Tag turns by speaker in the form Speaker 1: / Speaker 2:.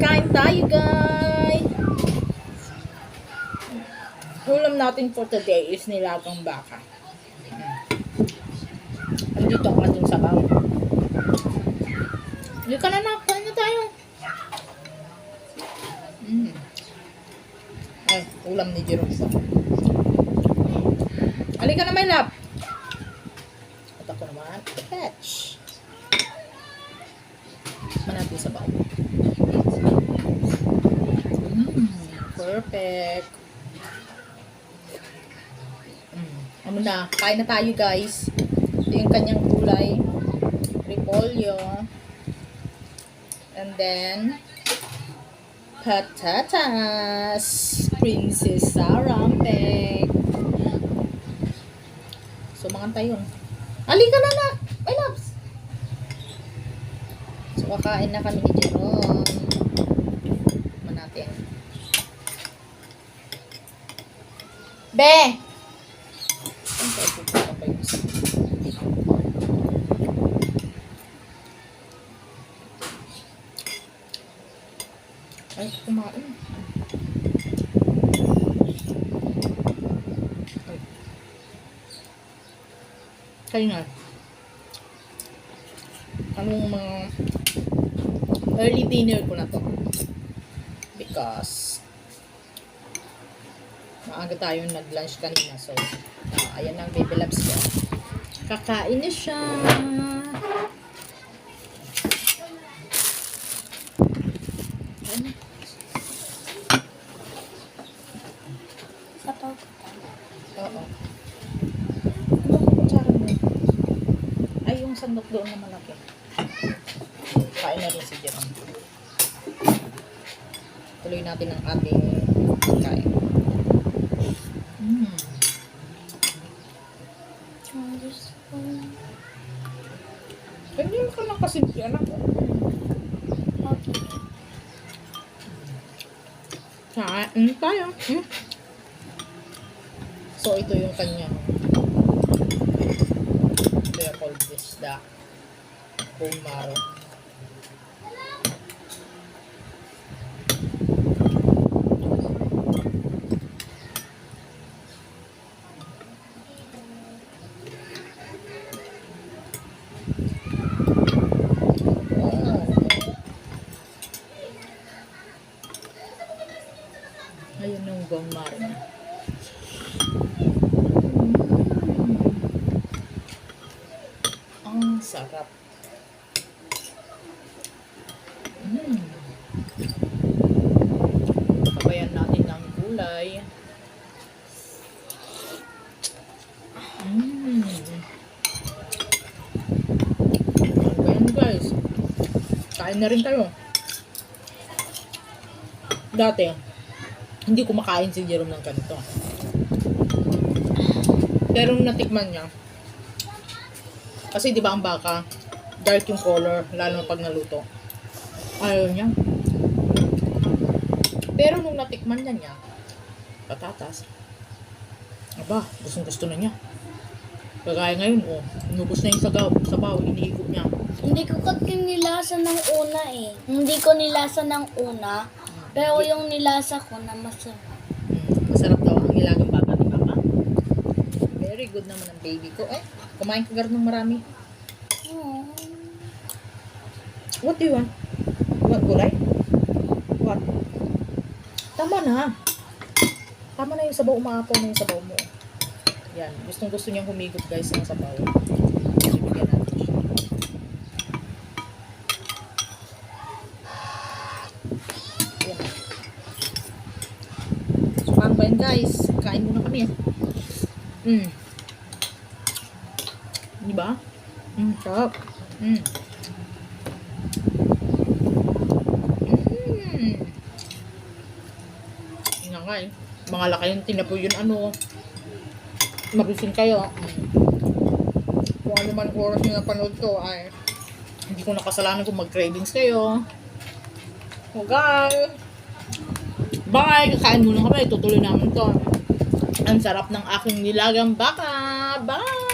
Speaker 1: kain tayo guys! Ulam natin for today is nilagang baka. Andito ang ating sabaw. Hindi ka na na, kain na tayo. Mm. Ay, ulam ni Jerome to. Halika na, my love. At ako naman, catch. Manati sa baw. Mm, perfect. Mm, ano na, kain na tayo guys. Ito yung kanyang gulay. Repolyo. And then, patatas. Princess Sarampek. So, mga tayo. Halika na na! My loves! So, kakain na kami ni Jerome. Man natin. Be! Ay, kumain. Ay. Kayo nga. Anong mga early dinner ko na to? Because maaga tayo nag-lunch kanina. So, ah, ayan ang baby loves ko. Kakain na siya. Oo. Ay, yung sandok doon na malaki. Kain na rin si Jerome. Tuloy natin ang ating pagkain. Ganyan ka lang kasimple, anak. Kain tayo. Hmm? So, ito yung kanyang they call this the bone Ayun marrow niya. Ang sarap. Mm. Natin ng gulay. Mm. Ayan guys. Kain na rin tayo. Dati, hindi kumakain si Jerome ng ganito. Pero nung natikman niya, kasi di ba ang baka, dark yung color, lalo na pag naluto. Ayaw niya. Pero nung natikman niya niya, patatas, aba, gustong gusto na niya. Kagaya ngayon, oh, inubos na yung sabaw, sabaw, iniikot niya.
Speaker 2: Hindi ko kasi nilasa ng una eh. Hindi ko nilasa ng una. Pero yung nilasa ko na masarap.
Speaker 1: Mm, masarap daw ang ilagang baka ni Papa. Very good naman ang baby ko. Eh, kumain ka ng marami.
Speaker 2: Oh.
Speaker 1: What do you want? What gulay? What? Tama na. Tama na yung sabaw. Umaapaw na yung sabaw mo. Yan. Gustong gusto niyang humigop guys ng sabaw. Bibigyan natin Yan guys? Kain muna kami. Mm. Di ba? Mm, sarap. Mm. Mm. Yun nga. Mga laki yung tinapo yun ano. Mabisin kayo. Kung ano man oras nyo napanood ko ay hindi ko nakasalanan kung mag-cravings kayo. So guys, bye! Kakain muna kami. Tutuloy namin to. Ang sarap ng aking nilagang baka. Bye!